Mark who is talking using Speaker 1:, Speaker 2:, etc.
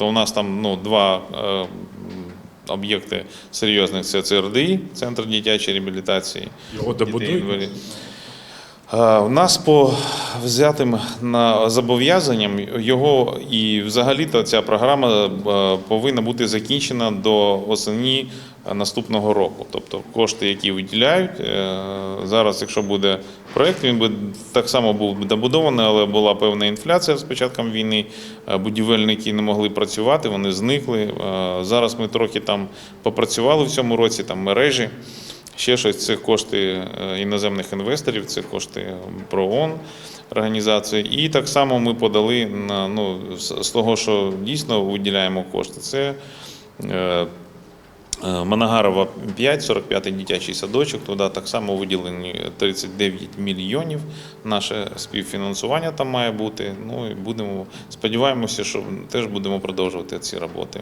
Speaker 1: То у нас там ну, два е, об'єкти серйозних це ЦРДІ, Центр дитячої реабілітації.
Speaker 2: Його добудують?
Speaker 1: Е, У нас по взятим на зобов'язанням його і взагалі-то ця програма е, повинна бути закінчена до осені наступного року. Тобто кошти, які виділяють е, зараз, якщо буде проєкт, він би так само був добудований, але була певна інфляція з початком війни. Е, Будівельники не могли працювати, вони зникли. Зараз ми трохи там попрацювали в цьому році, там мережі. Ще щось це кошти е, іноземних інвесторів, це кошти ПРООН організації. І так само ми подали на ну, з того, що дійсно виділяємо кошти. Це е, е, Манагарова 5, 45-й дитячий садочок. Туди так само виділені 39 мільйонів. Наше співфінансування там має бути. Ну і будемо сподіваємося, що теж будемо продовжувати ці роботи.